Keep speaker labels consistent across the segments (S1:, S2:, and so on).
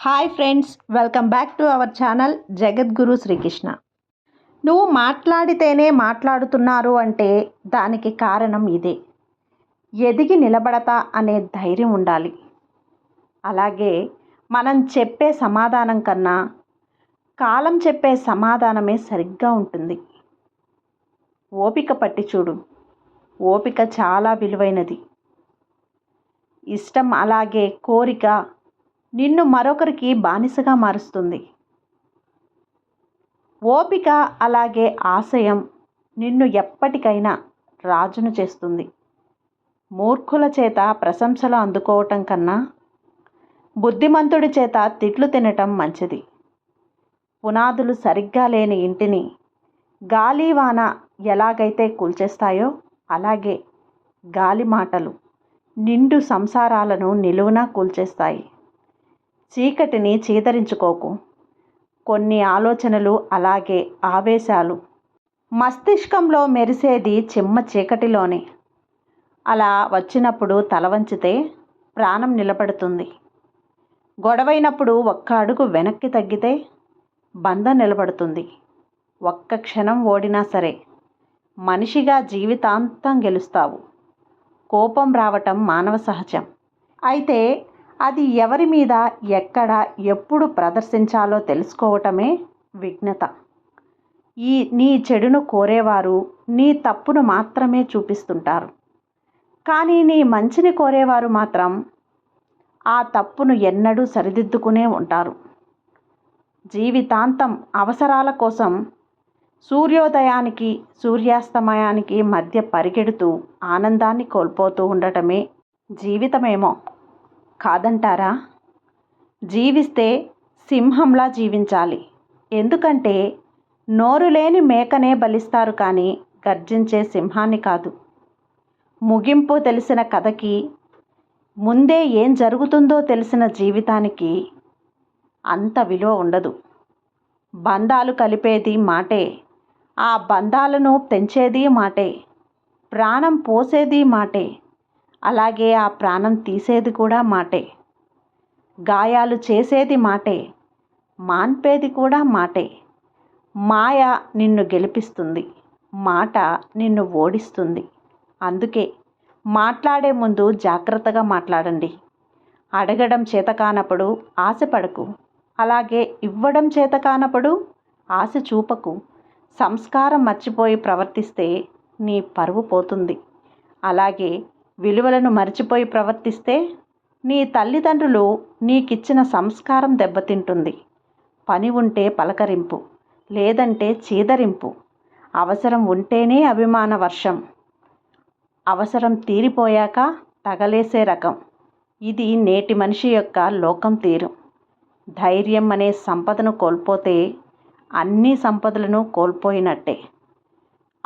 S1: Hi friends welcome back to our channel Jagadguru Srikrishna నువ్వు మాట్లాడితేనే మాట్లాడుతున్నారు అంటే దానికి కారణం ఇదే. ఎదిగి నిలబడతా అనే ధైర్యం ఉండాలి. అలాగే మనం చెప్పే సమాధానం కన్నా కాలం చెప్పే సమాధానమే సరిగ్గా ఉంటుంది. ఓపిక పట్టి చూడు. ఓపిక చాలా విలువైనది. ఇష్టం అలాగే కోరిక నిన్ను మరొకరికి బానిసగా మారుస్తుంది. ఓపిక అలాగే ఆశయం నిన్ను ఎప్పటికైనా రాజును చేస్తుంది. మూర్ఖుల చేత ప్రశంసలు అందుకోవటం కన్నా బుద్ధిమంతుడి చేత తిట్లు తినటం మంచిది. పునాదులు సరిగ్గా లేని ఇంటిని గాలి వాన ఎలాగైతే కూల్చేస్తాయో అలాగే గాలి మాటలు నిండు సంసారాలను నిలువునా కూల్చేస్తాయి. చీకటిని చీదరించుకోకు. కొన్ని ఆలోచనలు అలాగే ఆవేశాలు. మస్తిష్కంలో మెరిసేది చిమ్మ చీకటిలోనే. అలా వచ్చినప్పుడు తల వంచితే ప్రాణం నిలబడుతుంది. గొడవైనప్పుడు ఒక్క అడుగు వెనక్కి తగ్గితే బంధం నిలబడుతుంది. ఒక్క క్షణం ఓడినా సరే మనిషిగా జీవితాంతం గెలుస్తావు. కోపం రావటం మానవ సహజం. అయితే అది ఎవరి మీద ఎక్కడ ఎప్పుడు ప్రదర్శించాలో తెలుసుకోవటమే విఘ్నత. ఈ నీ చెడును కోరేవారు నీ తప్పును మాత్రమే చూపిస్తుంటారు. కానీ నీ మంచిని కోరేవారు మాత్రం ఆ తప్పును ఎన్నడూ సరిదిద్దుకునే ఉంటారు. జీవితాంతం అవసరాల కోసం సూర్యోదయానికి సూర్యాస్తమయానికి మధ్య పరిగెడుతూ ఆనందాన్ని కోల్పోతూ ఉండటమే జీవితమేమో. కాదంటారా? జీవిస్తే సింహంలా జీవించాలి. ఎందుకంటే నోరు లేని మేకనే బలిస్తారు కానీ గర్జించే సింహాన్ని కాదు. ముగింపు తెలిసిన కథకి ముందే ఏం జరుగుతుందో తెలిసిన జీవితానికి అంత విలువ ఉండదు. బంధాలు కలిపేది మాటే. ఆ బంధాలను పెంచేది మాటే. ప్రాణం పోసేది మాటే. అలాగే ఆ ప్రాణం తీసేది కూడా మాటే. గాయాలు చేసేది మాటే. మాన్పేది కూడా మాటే. మాయ నిన్ను గెలిపిస్తుంది. మాట నిన్ను ఓడిస్తుంది. అందుకే మాట్లాడే ముందు జాగ్రత్తగా మాట్లాడండి. అడగడం చేత కానప్పుడు ఆశపడకు అలాగే ఇవ్వడం చేత కానప్పుడు ఆశ చూపకు. సంస్కారం మర్చిపోయి ప్రవర్తిస్తే నీ పరువు పోతుంది. అలాగే విలువలను మర్చిపోయి ప్రవర్తిస్తే నీ తల్లిదండ్రులు నీకిచ్చిన సంస్కారం దెబ్బతింటుంది. పని ఉంటే పలకరింపు లేదంటే చీదరింపు. అవసరం ఉంటేనే అభిమాన వర్షం. అవసరం తీరిపోయాక తగలేసే రకం. ఇది నేటి మనిషి యొక్క లోకం తీరు. ధైర్యం అనే సంపదను కోల్పోతే అన్ని సంపదలను కోల్పోయినట్టే.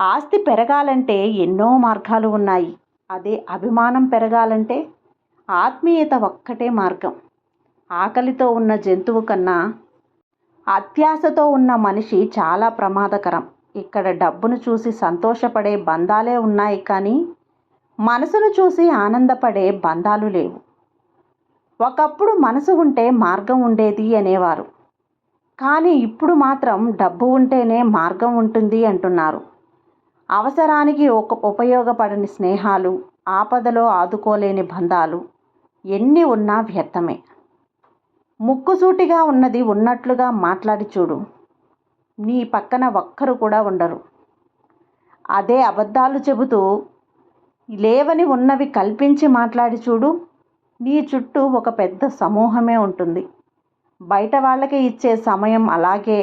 S1: ఆస్తి పెరగాలంటే ఎన్నో మార్గాలు ఉన్నాయి. అదే అభిమానం పెరగాలంటే ఆత్మీయత ఒక్కటే మార్గం. ఆకలితో ఉన్న జంతువు కన్నా అత్యాశతో ఉన్న మనిషి చాలా ప్రమాదకరం. ఇక్కడ డబ్బును చూసి సంతోషపడే బంధాలే ఉన్నాయి కానీ మనసును చూసి ఆనందపడే బంధాలు లేవు. ఒకప్పుడు మనసు ఉంటే మార్గం ఉండేది అనేవారు. కానీ ఇప్పుడు మాత్రం డబ్బు ఉంటేనే మార్గం ఉంటుంది అంటున్నారు. అవసరానికి ఒక ఉపయోగపడని స్నేహాలు ఆపదలో ఆదుకోలేని బంధాలు ఎన్ని ఉన్నా వ్యర్థమే. ముక్కుసూటిగా ఉన్నది ఉన్నట్లుగా మాట్లాడి చూడు. నీ పక్కన ఒక్కరు కూడా ఉండరు. అదే అబద్ధాలు చెబుతూ లేవని ఉన్నవి కల్పించి మాట్లాడి చూడు. నీ చుట్టూ ఒక పెద్ద సమూహమే ఉంటుంది. బయట వాళ్ళకి ఇచ్చే సమయం అలాగే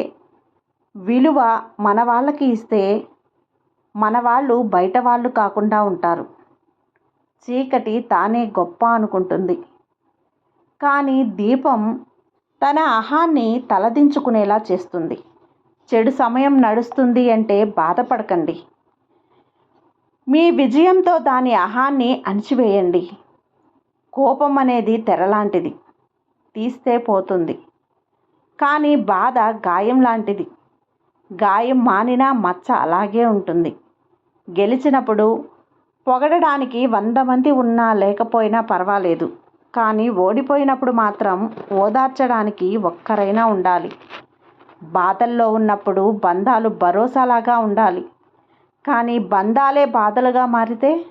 S1: విలువ మన వాళ్ళకి ఇస్తే మన వాళ్ళు బయట వాళ్ళు కాకుండా ఉంటారు. చీకటి తానే గొప్ప అనుకుంటుంది. కానీ దీపం తన అహాన్ని తలదించుకునేలా చేస్తుంది. చెడు సమయం నడుస్తుంది అంటే బాధపడకండి. మీ విజయంతో దాని అహాన్ని అణిచివేయండి. కోపం అనేది తెరలాంటిది. తీస్తే పోతుంది. కానీ బాధ గాయం లాంటిది. గాయం మానినా మచ్చ అలాగే ఉంటుంది. గెలిచినప్పుడు పొగడడానికి వంద మంది ఉన్నా లేకపోయినా పర్వాలేదు. కానీ ఓడిపోయినప్పుడు మాత్రం ఓదార్చడానికి ఒక్కరైనా ఉండాలి. బాధల్లో ఉన్నప్పుడు బంధాలు భరోసాలాగా ఉండాలి. కానీ బంధాలే బాధలుగా మారితే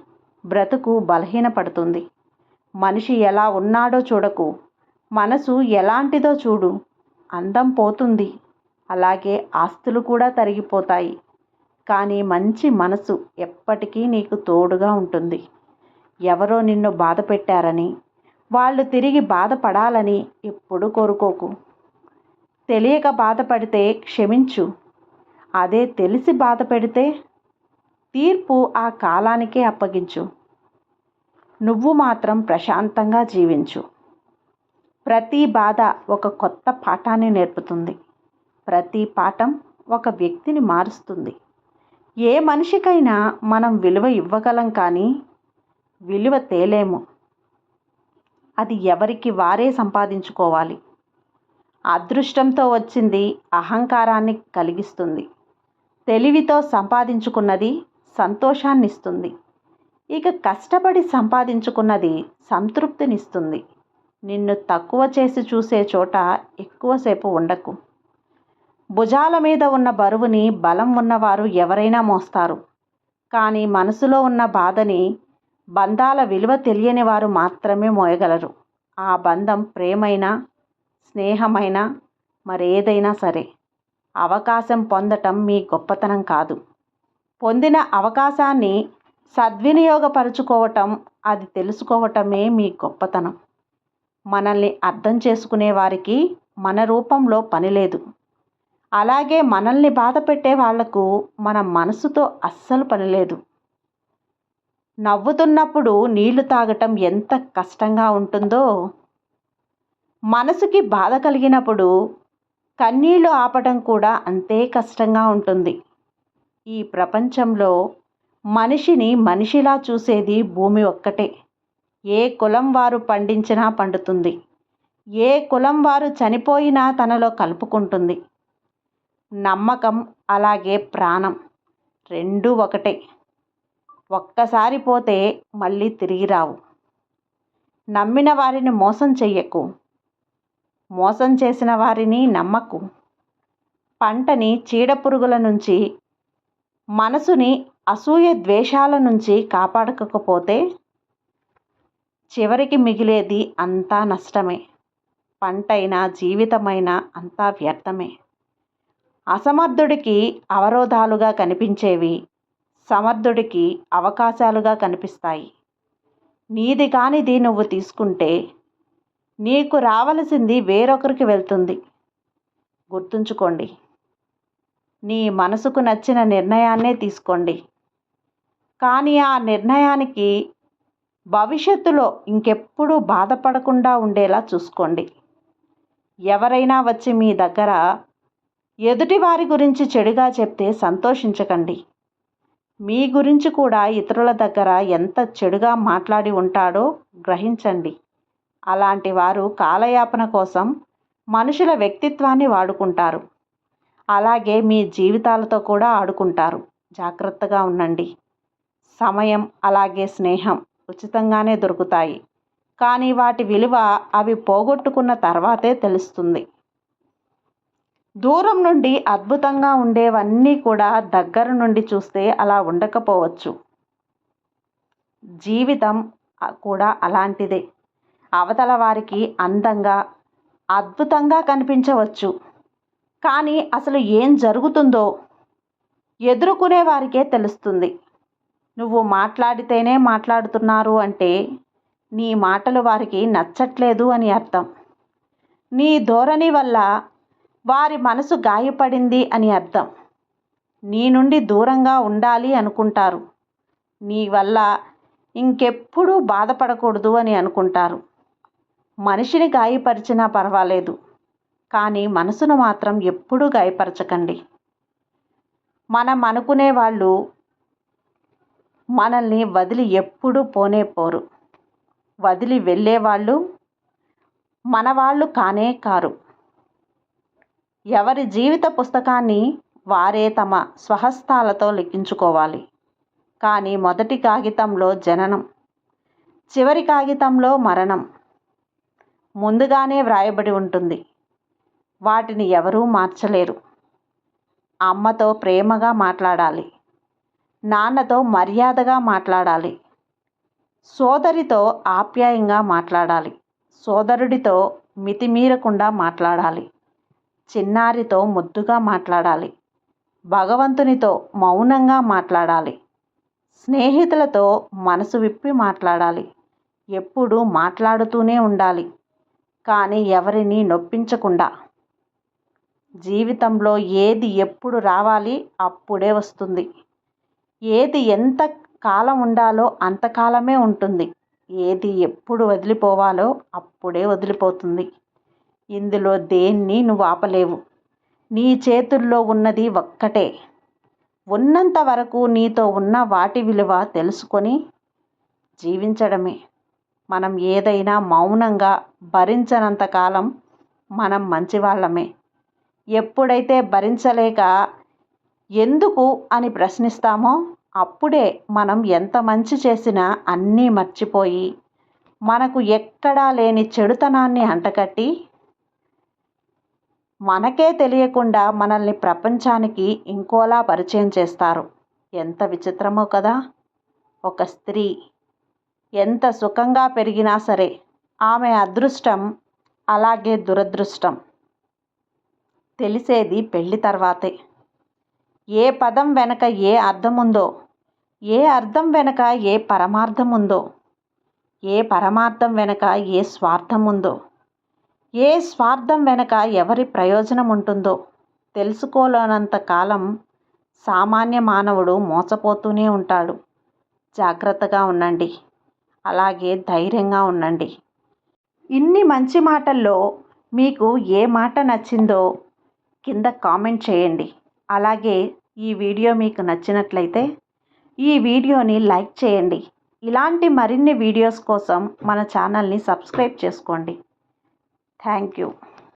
S1: బ్రతుకు బలహీనపడుతుంది. మనిషి ఎలా ఉన్నాడో చూడకు. మనసు ఎలాంటిదో చూడు. అందం పోతుంది. అలాగే ఆస్తులు కూడా తరిగిపోతాయి. కానీ మంచి మనసు ఎప్పటికీ నీకు తోడుగా ఉంటుంది. ఎవరో నిన్ను బాధ పెట్టారని వాళ్ళు తిరిగి బాధపడాలని ఎప్పుడు కోరుకోకు. తెలియక బాధపడితే క్షమించు. అదే తెలిసి బాధ పెడితే తీర్పు ఆ కాలానికే అప్పగించు. నువ్వు మాత్రం ప్రశాంతంగా జీవించు. ప్రతి బాధ ఒక కొత్త పాఠాన్ని నేర్పుతుంది. ప్రతి పాఠం ఒక వ్యక్తిని మారుస్తుంది. ఏ మనిషికైనా మనం విలువ ఇవ్వగలం కానీ విలువ తేలేము. అది ఎవరికి వారే సంపాదించుకోవాలి. అదృష్టంతో వచ్చింది అహంకారాన్ని కలిగిస్తుంది. తెలివితో సంపాదించుకున్నది సంతోషాన్ని ఇస్తుంది ఇక కష్టపడి సంపాదించుకున్నది సంతృప్తినిస్తుంది. నిన్ను తక్కువ చేసి చూసే చోట ఎక్కువసేపు ఉండకు. భుజాల మీద ఉన్న బరువుని బలం ఉన్నవారు ఎవరైనా మోస్తారు. కానీ మనసులో ఉన్న బాధని బంధాల విలువ తెలియని వారు మాత్రమే మోయగలరు. ఆ బంధం ప్రేమైనా స్నేహమైనా మరేదైనా సరే. అవకాశం పొందటం మీ గొప్పతనం కాదు. పొందిన అవకాశాన్ని సద్వినియోగపరుచుకోవటం అది తెలుసుకోవటమే మీ గొప్పతనం. మనల్ని అర్థం చేసుకునే వారికి మన రూపంలో పనిలేదు అలాగే మనల్ని బాధ పెట్టే వాళ్ళకు మన మనసుతో అస్సలు పనిలేదు నవ్వుతున్నప్పుడు నీళ్ళు తాగటం ఎంత కష్టంగా ఉంటుందో. మనసుకి బాధ కలిగినప్పుడు కన్నీళ్ళు ఆపటం కూడా అంతే కష్టంగా ఉంటుంది. ఈ ప్రపంచంలో మనిషిని మనిషిలా చూసేది భూమి ఒక్కటే. ఏ కులం వారు పండించినా పండుతుంది. ఏ కులం వారు చనిపోయినా తనలో కలుపుకుంటుంది. నమ్మకం అలాగే ప్రాణం రెండూ ఒకటే. ఒక్కసారి పోతే మళ్ళీ తిరిగి రావు. నమ్మిన వారిని మోసం చెయ్యకు. మోసం చేసిన వారిని నమ్మకు. పంటని చీడపురుగుల నుంచి మనసుని అసూయ ద్వేషాల నుంచి కాపాడకపోతే చివరికి మిగిలేది అంతా నష్టమే. పంటైనా జీవితమైనా అంతా వ్యర్థమే. అసమర్థుడికి అవరోధాలుగా కనిపించేవి సమర్థుడికి అవకాశాలుగా కనిపిస్తాయి. నీది కానిది నువ్వు తీసుకుంటే నీకు రావలసింది వేరొకరికి వెళ్తుంది. గుర్తుంచుకోండి నీ మనసుకు నచ్చిన నిర్ణయాన్నే తీసుకోండి. కానీ ఆ నిర్ణయానికి భవిష్యత్తులో ఇంకెప్పుడూ బాధపడకుండా ఉండేలా చూసుకోండి. ఎవరైనా వచ్చి మీ దగ్గర ఎదుటి వారి గురించి చెడుగా చెప్తే సంతోషించకండి. మీ గురించి కూడా ఇతరుల దగ్గర ఎంత చెడుగా మాట్లాడి ఉంటాడో గ్రహించండి. అలాంటి వారు కాలయాపన కోసం మనుషుల వ్యక్తిత్వాన్ని వాడుకుంటారు. అలాగే మీ జీవితాలతో కూడా ఆడుకుంటారు. జాగ్రత్తగా ఉండండి. సమయం అలాగే స్నేహం ఉచితంగానే దొరుకుతాయి. కానీ వాటి విలువ అవి పోగొట్టుకున్న తర్వాతే తెలుస్తుంది. దూరం నుండి అద్భుతంగా ఉండేవన్నీ కూడా దగ్గర నుండి చూస్తే అలా ఉండకపోవచ్చు. జీవితం కూడా అలాంటిదే. అవతల వారికి అందంగా అద్భుతంగా కనిపించవచ్చు. కానీ అసలు ఏం జరుగుతుందో ఎదుర్కొనే వారికే తెలుస్తుంది. నువ్వు మాట్లాడితేనే మాట్లాడుతున్నారు అంటే నీ మాటలు వారికి నచ్చట్లేదు అని అర్థం. నీ ధోరణి వల్ల వారి మనసు గాయపడింది అని అర్థం. నీ నుండి దూరంగా ఉండాలి అనుకుంటారు. నీ వల్ల ఇంకెప్పుడూ బాధపడకూడదు అని అనుకుంటారు. మనిషిని గాయపరిచినా పర్వాలేదు. కానీ మనసును మాత్రం ఎప్పుడూ గాయపరచకండి. మనం అనుకునే వాళ్ళు మనల్ని వదిలి ఎప్పుడూ పోనే పోరు. వదిలి వెళ్ళేవాళ్ళు మన వాళ్ళు కానే కారు. ఎవరి జీవిత పుస్తకాన్ని వారే తమ స్వహస్తాలతో లిఖించుకోవాలి. కానీ మొదటి కాగితంలో జననం చివరి కాగితంలో మరణం ముందుగానే వ్రాయబడి ఉంటుంది. వాటిని ఎవరూ మార్చలేరు. అమ్మతో ప్రేమగా మాట్లాడాలి. నాన్నతో మర్యాదగా మాట్లాడాలి. సోదరితో ఆప్యాయంగా మాట్లాడాలి. సోదరుడితో మితిమీరకుండా మాట్లాడాలి. చిన్నారితో ముద్దుగా మాట్లాడాలి. భగవంతునితో మౌనంగా మాట్లాడాలి. స్నేహితులతో మనసు విప్పి మాట్లాడాలి. ఎప్పుడు మాట్లాడుతూనే ఉండాలి. కానీ ఎవరిని నొప్పించకుండా. జీవితంలో ఏది ఎప్పుడు రావాలి అప్పుడే వస్తుంది. ఏది ఎంత కాలం ఉండాలో అంతకాలమే ఉంటుంది. ఏది ఎప్పుడు వదిలిపోవాలో అప్పుడే వదిలిపోతుంది. ఇందులో దేన్ని నువ్వు ఆపలేవు? నీ చేతుల్లో ఉన్నది ఒక్కటే. ఉన్నంత వరకు నీతో ఉన్న వాటి విలువ తెలుసుకొని జీవించడమే. మనం ఏదైనా మౌనంగా భరించనంత కాలం మనం మంచివాళ్ళమే ఎప్పుడైతే భరించలేక ఎందుకు అని ప్రశ్నిస్తామో అప్పుడే మనం ఎంత మంచి చేసినా అన్నీ మర్చిపోయి మనకు ఎక్కడా లేని చెడుతనాన్ని అంటకట్టి మనకే తెలియకుండా మనల్ని ప్రపంచానికి ఇంకోలా పరిచయం చేస్తారు. ఎంత విచిత్రమో కదా! ఒక స్త్రీ ఎంత సుఖంగా పెరిగినా సరే ఆమె అదృష్టం అలాగే దురదృష్టం. తెలిసేది పెళ్ళి తర్వాతే. ఏ పదం వెనక ఏ అర్థం ఉందో ఏ అర్థం వెనక ఏ పరమార్థం ఉందో ఏ పరమార్థం వెనక ఏ స్వార్థం ఉందో ఏ స్వార్థం వెనక ఎవరి ప్రయోజనం ఉంటుందో తెలుసుకోలేనంత కాలం సామాన్య మానవుడు మోసపోతూనే ఉంటాడు. జాగ్రత్తగా ఉండండి. అలాగే ధైర్యంగా ఉండండి. ఇన్ని మంచి మాటల్లో మీకు ఏ మాట నచ్చిందో కింద కామెంట్ చేయండి. అలాగే ఈ వీడియో మీకు నచ్చినట్లయితే ఈ వీడియోని లైక్ చేయండి. ఇలాంటి మరిన్ని వీడియోస్ కోసం మన ఛానల్ని సబ్స్క్రైబ్ చేసుకోండి. Thank you.